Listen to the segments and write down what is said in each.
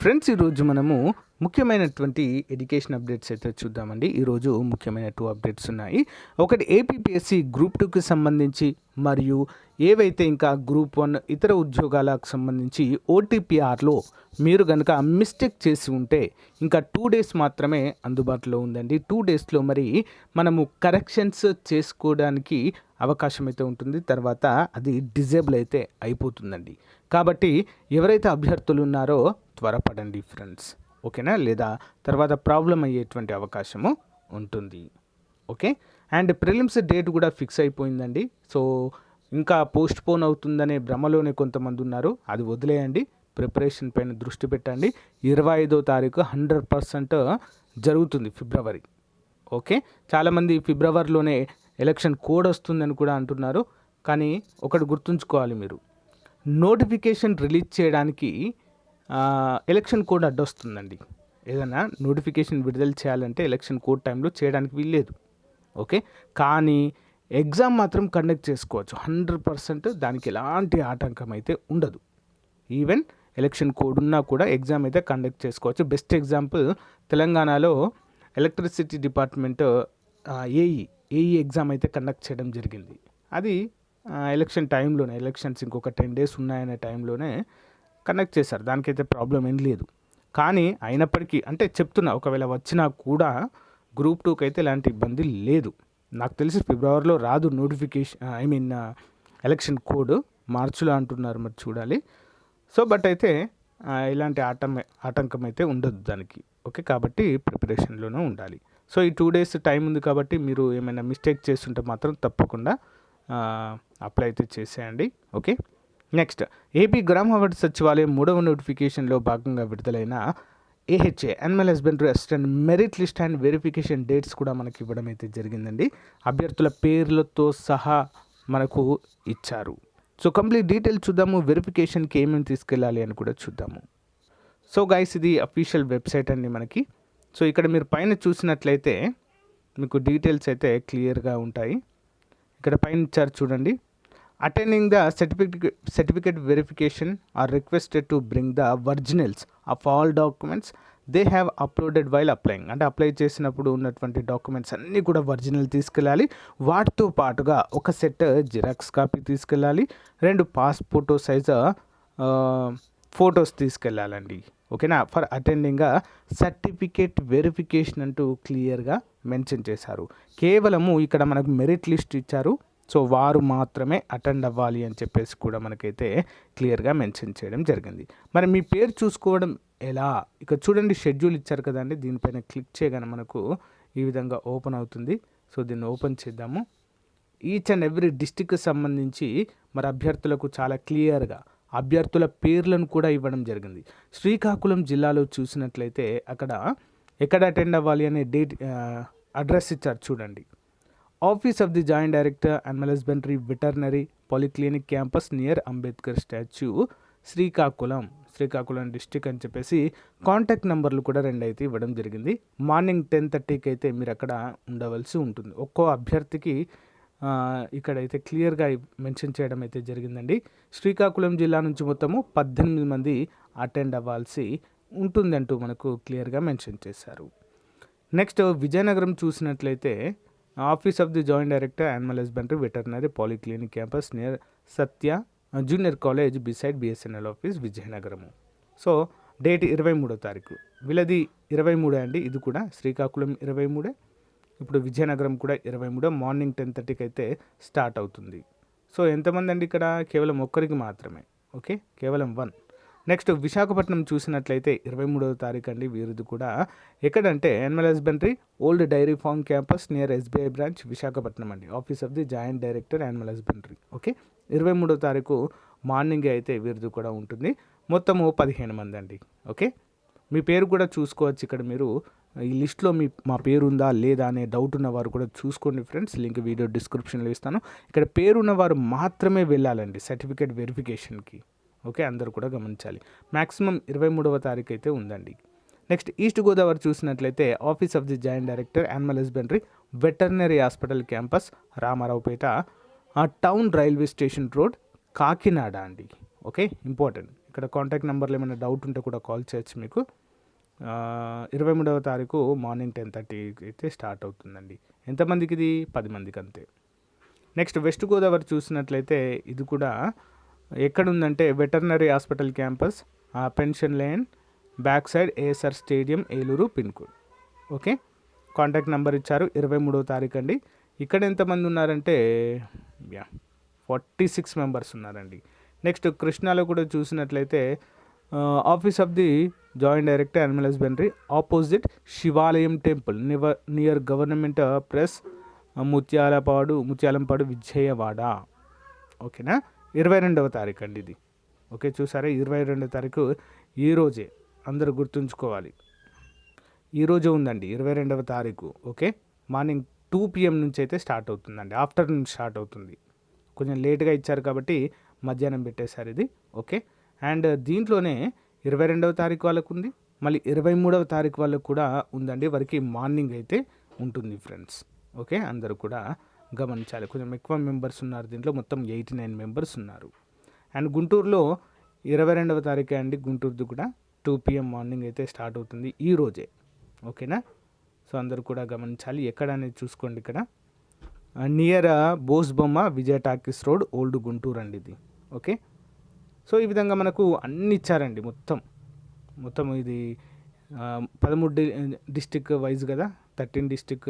friends ఈరోజు మనము ముఖ్యమైనటువంటి ఎడ్యుకేషన్ అప్డేట్స్ అయితే చూద్దామండి. ఈరోజు ముఖ్యమైన టూ అప్డేట్స్ ఉన్నాయి. ఒకటి ఏపీపీఎస్సి గ్రూప్ టూకి సంబంధించి మరియు ఏవైతే ఇంకా గ్రూప్ వన్ ఇతర ఉద్యోగాలకు సంబంధించి ఓటీపీఆర్లో మీరు కనుక మిస్టేక్ చేసి ఉంటే ఇంకా టూ డేస్ మాత్రమే అందుబాటులో ఉందండి. టూ డేస్లో మరి మనము కరెక్షన్స్ చేసుకోవడానికి అవకాశం అయితే ఉంటుంది. తర్వాత అది డిజేబుల్ అయితే అయిపోతుందండి. కాబట్టి ఎవరైతే అభ్యర్థులు ఉన్నారో త్వరపడండి ఫ్రెండ్స్ ఓకేనా? లేదా తర్వాత ప్రాబ్లం అయ్యేటువంటి అవకాశము ఉంటుంది ఓకే? అండ్ ప్రిలిమ్స్ డేట్ కూడా ఫిక్స్ అయిపోయిందండి. సో ఇంకా పోస్ట్ పోన్ అవుతుందనే భ్రమలోనే కొంతమంది ఉన్నారు. అది వదిలేయండి ప్రిపరేషన్ పైన దృష్టి పెట్టండి. ఇరవై ఐదో తారీఖు హండ్రెడ్ పర్సెంట్ జరుగుతుంది ఫిబ్రవరి ఓకే? చాలామంది ఫిబ్రవరిలోనే ఎలక్షన్ కోడ్ వస్తుందని కూడా అంటున్నారు. కానీ ఒకటి గుర్తుంచుకోవాలి మీరు. నోటిఫికేషన్ రిలీజ్ చేయడానికి ఎలక్షన్ కోడ్ అడ్డొస్తుందండి. ఏదైనా నోటిఫికేషన్ విడుదల చేయాలంటే ఎలక్షన్ కోడ్ టైంలో చేయడానికి వీల్లేదు. ఓకే? కానీ ఎగ్జామ్ మాత్రం కండక్ట్ చేసుకోవచ్చు. హండ్రెడ్ పర్సెంట్ దానికి ఎలాంటి ఆటంకం అయితే ఉండదు. ఈవెన్ ఎలక్షన్ కోడ్ ఉన్నా కూడా ఎగ్జామ్ అయితే కండక్ట్ చేసుకోవచ్చు. బెస్ట్ ఎగ్జాంపుల్ తెలంగాణలో electricity department AE AE exam అయితే కండక్ట్ చేయడం జరిగింది. అది ఎలక్షన్ టైంలోనే ఎలక్షన్స్ ఇంకొక టెన్ డేస్ ఉన్నాయనే టైంలోనే కనెక్ట్ చేశారు. దానికైతే ప్రాబ్లం ఏం లేదు. కానీ అయినప్పటికీ అంటే చెప్తున్నా ఒకవేళ వచ్చినా కూడా గ్రూప్ టూకి అయితే ఎలాంటి ఇబ్బంది లేదు. నాకు తెలిసి ఫిబ్రవరిలో రాదు notification I mean election code. మార్చిలో అంటున్నారు మరి చూడాలి. సో బట్ అయితే ఇలాంటి ఆటం ఆటంకం అయితే ఉండదు దానికి. ఓకే కాబట్టి ప్రిపరేషన్లోనే ఉండాలి. సో ఈ టూ డేస్ టైం ఉంది కాబట్టి మీరు ఏమైనా మిస్టేక్ చేస్తుంటే మాత్రం తప్పకుండా అప్లై అయితే చేసేయండి. ఓకే నెక్స్ట్ ఏపీ గ్రామవాడ సచివాలయం మూడవ నోటిఫికేషన్లో భాగంగా విడుదలైన AHA animal husbandry assistant merit list and verification dates కూడా మనకి ఇవ్వడం అయితే జరిగిందండి. అభ్యర్థుల పేర్లతో సహా మనకు ఇచ్చారు. సో కంప్లీట్ డీటెయిల్ చూద్దాము. వెరిఫికేషన్కి ఏమేమి తీసుకెళ్ళాలి అని కూడా చూద్దాము. సో గైస్ ఇది అఫీషియల్ వెబ్సైట్ అండి మనకి. సో ఇక్కడ మీరు పైన చూసినట్లయితే మీకు డీటెయిల్స్ అయితే క్లియర్గా ఉంటాయి. ఇక్కడ పైన ఇచ్చారు చూడండి. Attending the certificate certificate verification are requested to bring the originals of all documents they have uploaded while applying అంటే అప్లై చేసినప్పుడు ఉన్నటువంటి డాక్యుమెంట్స్ అన్నీ కూడా ఒరిజినల్ తీసుకెళ్ళాలి. వాటితో పాటుగా ఒక సెట్ జిరాక్స్ కాపీ తీసుకెళ్ళాలి. రెండు pass photo size size photos తీసుకెళ్ళాలండి. ఓకేనా ఫర్ అటెండింగ్ సర్టిఫికేట్ వెరిఫికేషన్ అంటూ క్లియర్గా మెన్షన్ చేశారు. కేవలము ఇక్కడ మనకు మెరిట్ లిస్ట్ ఇచ్చారు. సో వారు మాత్రమే అటెండ్ అవ్వాలి అని చెప్పేసి కూడా మనకైతే క్లియర్గా మెన్షన్ చేయడం జరిగింది. మరి మీ పేరు చూసుకోవడం ఎలా? ఇక్కడ చూడండి షెడ్యూల్ ఇచ్చారు కదండి దీనిపైన క్లిక్ చేయగానే మనకు ఈ విధంగా ఓపెన్ అవుతుంది. సో దీన్ని ఓపెన్ చేద్దాము. ఈచ్ అండ్ ఎవ్రీ డిస్టిక్కి సంబంధించి మరి అభ్యర్థులకు చాలా క్లియర్గా అభ్యర్థుల పేర్లను కూడా ఇవ్వడం జరిగింది. శ్రీకాకుళం జిల్లాలో చూసినట్లయితే అక్కడ ఎక్కడ అటెండ్ అవ్వాలి అనే డేట్ అడ్రస్ ఇచ్చారు చూడండి. Office of the joint director and husbandry veterinary polyclinic campus near Ambedkar statue Srikakulam Srikakulam district అని చెప్పేసి కాంటాక్ట్ నెంబర్లు కూడా రెండు అయితే ఇవ్వడం జరిగింది. మార్నింగ్ టెన్ థర్టీకి అయితే మీరు అక్కడ ఉండవలసి ఉంటుంది. ఒక్కో అభ్యర్థికి ఇక్కడైతే క్లియర్గా మెన్షన్ చేయడం అయితే జరిగిందండి. శ్రీకాకుళం జిల్లా నుంచి మొత్తము పద్దెనిమిది మంది అటెండ్ అవ్వాల్సి ఉంటుందంటూ మనకు క్లియర్గా మెన్షన్ చేశారు. నెక్స్ట్ విజయనగరం చూసినట్లయితే office of the joint director animal husbandry veterinary polyclinic campus near Satya junior college beside BSNL office Vizianagaram. So date ఇరవై మూడో తారీఖు. వీళ్ళది ఇరవై మూడే అండి. ఇది కూడా శ్రీకాకుళం ఇరవై మూడే. ఇప్పుడు విజయనగరం కూడా ఇరవై మూడో మార్నింగ్ టెన్ థర్టీకి అయితే స్టార్ట్ అవుతుంది. సో ఎంతమంది అండి ఇక్కడ? కేవలం ఒక్కరికి మాత్రమే. ఓకే? కేవలం వన్. నెక్స్ట్ విశాఖపట్నం చూసినట్లయితే ఇరవై మూడవ తారీఖు అండి వీరిది కూడా. ఎక్కడంటే animal husbandry old dairy farm campus near SBI branch Visakhapatnam అండి. Office of the joint director animal husbandry okay? ఇరవై మూడవ తారీఖు మార్నింగ్ అయితే వీరిది కూడా ఉంటుంది. మొత్తము పదిహేను మంది అండి. ఓకే? మీ పేరు కూడా చూసుకోవచ్చు ఇక్కడ మీరు. ఈ లిస్ట్లో మీ మా పేరు ఉందా లేదా అనే డౌట్ ఉన్నవారు కూడా చూసుకోండి ఫ్రెండ్స్. లింక్ వీడియో డిస్క్రిప్షన్లో ఇస్తాను. ఇక్కడ పేరున్న వారు మాత్రమే వెళ్ళాలండి సర్టిఫికేట్ వెరిఫికేషన్కి. ఓకే అందరూ కూడా గమనించాలి. మ్యాక్సిమం ఇరవై మూడవ తారీఖు అయితే ఉందండి. నెక్స్ట్ ఈస్ట్ గోదావరి చూసినట్లయితే office of the joint director animal husbandry veterinary hospital campus Ramaraopeta town railway station road Kakinada అండి. Okay important. ఇక్కడ కాంటాక్ట్ నెంబర్లో ఏమైనా డౌట్ ఉంటే కూడా కాల్ చేయొచ్చు మీకు. ఇరవై మూడవ తారీఖు మార్నింగ్ టెన్ థర్టీకి అయితే స్టార్ట్ అవుతుందండి. ఎంతమందికి ఇది పది మందికి అంతే నెక్స్ట్ వెస్ట్ గోదావరి చూసినట్లయితే ఇది కూడా ఎక్కడుందంటే veterinary hospital campus pension lane back side ASR stadium Eluru pin code. Okay? Contact number ఇచ్చారు. ఇరవై మూడవ తారీఖు అండి. ఇక్కడ ఎంతమంది ఉన్నారంటే యా ఫార్టీ సిక్స్ మెంబర్స్ ఉన్నారండి. నెక్స్ట్ కృష్ణాలో కూడా చూసినట్లయితే office of the joint director animal husbandry opposite Shivalayam temple near near government press Mutyalapadu Mutyalampadu Vijayawada ఓకేనా ఇరవై రెండవ తారీఖు అండి ఇది. ఓకే చూసారా? ఇరవై రెండవ తారీఖు ఈరోజే అందరూ గుర్తుంచుకోవాలి. ఈరోజు ఉందండి ఇరవై రెండవ తారీఖు. ఓకే మార్నింగ్ టూ పిఎం నుంచి అయితే స్టార్ట్ అవుతుందండి. ఆఫ్టర్నూన్ స్టార్ట్ అవుతుంది. కొంచెం లేట్గా ఇచ్చారు కాబట్టి మధ్యాహ్నం పెట్టేశారు ఇది. ఓకే అండ్ దీంట్లోనే ఇరవై రెండవ తారీఖు వాళ్ళకు ఉంది. మళ్ళీ ఇరవై మూడవ తారీఖు వాళ్ళకు కూడా ఉందండి. వారికి మార్నింగ్ అయితే ఉంటుంది ఫ్రెండ్స్. ఓకే? అందరూ కూడా గమనించాలి. కొంచెం ఎక్కువ మెంబర్స్ ఉన్నారు దీంట్లో. మొత్తం ఎయిటీ నైన్ మెంబర్స్ ఉన్నారు. అండ్ గుంటూరులో ఇరవై రెండవ తారీఖు అండి గుంటూరుది కూడా. టూ పిఎం మార్నింగ్ అయితే స్టార్ట్ అవుతుంది ఈ రోజే. ఓకేనా? సో అందరూ కూడా గమనించాలి. ఎక్కడ అనేది చూసుకోండి ఇక్కడ. Near Bose Bomma Vijaya talkies road old Guntur అండి ఇది. ఓకే? సో ఈ విధంగా మనకు అన్ని ఇచ్చారండి మొత్తం. మొత్తం ఇది పదమూడు డిస్టిక్ వైజ్ కదా థర్టీన్ డిస్టిక్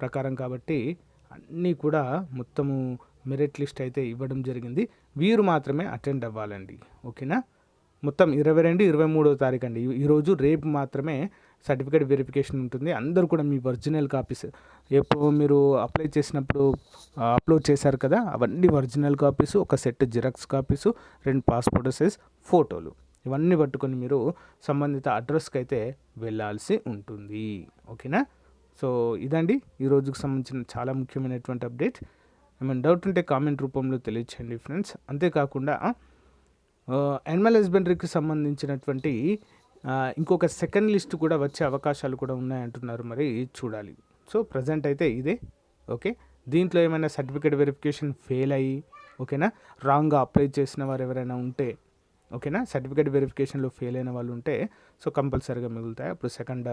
ప్రకారం కాబట్టి అన్నీ కూడా మొత్తము మెరిట్ లిస్ట్ అయితే ఇవ్వడం జరిగింది. వీరు మాత్రమే అటెండ్ అవ్వాలండి. ఓకేనా? మొత్తం ఇరవై రెండు ఇరవై మూడో తారీఖు అండి ఈరోజు రేపు మాత్రమే సర్టిఫికేట్ వెరిఫికేషన్ ఉంటుంది. అందరూ కూడా మీ ఒరిజినల్ కాపీస్ ఎప్పుడు మీరు అప్లై చేసినప్పుడు అప్లోడ్ చేశారు కదా అవన్నీ ఒరిజినల్ కాపీస్ ఒక సెట్ జిరాక్స్ కాపీస్ రెండు పాస్పోర్ట్ సైజ్ ఫోటోలు. ఇవన్నీ పట్టుకొని మీరు సంబంధిత అడ్రస్కి అయితే వెళ్ళాల్సి ఉంటుంది. ఓకేనా? సో ఇదండి. ఈ రోజుకు సంబంధించిన చాలా ముఖ్యమైనటువంటి అప్డేట్. ఏమైనా డౌట్ ఉంటే కామెంట్ రూపంలో తెలియచేయండి ఫ్రెండ్స్. అంతేకాకుండా యానిమల్ హస్బెండరీకి సంబంధించినటువంటి ఇంకొక సెకండ్ లిస్ట్ కూడా వచ్చే అవకాశాలు కూడా ఉన్నాయంటున్నారు మరి చూడాలి. సో ప్రజెంట్ అయితే ఇదే ఓకే దీంట్లో ఏమైనా సర్టిఫికేట్ వెరిఫికేషన్ ఫెయిల్ అయ్యి ఓకేనా రాంగ్గా అప్లై చేసిన వారు ఎవరైనా ఉంటే ఓకేనా సర్టిఫికేట్ వెరిఫికేషన్లో ఫెయిల్ అయిన వాళ్ళు ఉంటే సో కంపల్సరీగా మిగులుతాయి? అప్పుడు సెకండ్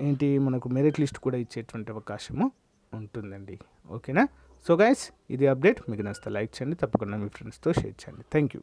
ఏంటి? మనకు మెరిట్ లిస్ట్ కూడా ఇచ్చేటువంటి అవకాశము ఉంటుందండి ఓకేనా సో గైస్ ఇది అప్డేట్ మీకు నచ్చితే లైక్ చేయండి తప్పకుండా మీ ఫ్రెండ్స్తో షేర్ చేయండి. Thank you